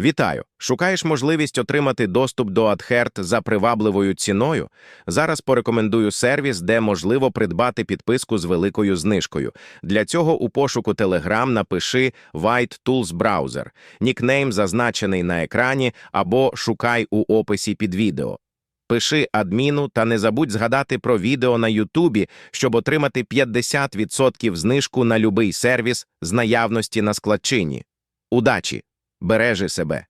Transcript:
Вітаю! Шукаєш можливість отримати доступ до AdHeart за привабливою ціною? Зараз порекомендую сервіс, де можливо придбати підписку з великою знижкою. Для цього у пошуку Telegram напиши White Tools Browser, нікнейм зазначений на екрані або шукай у описі під відео. Пиши адміну та не забудь згадати про відео на Ютубі, щоб отримати 50% знижку на любий сервіс з наявності на складчині. Удачі! Бережи себе!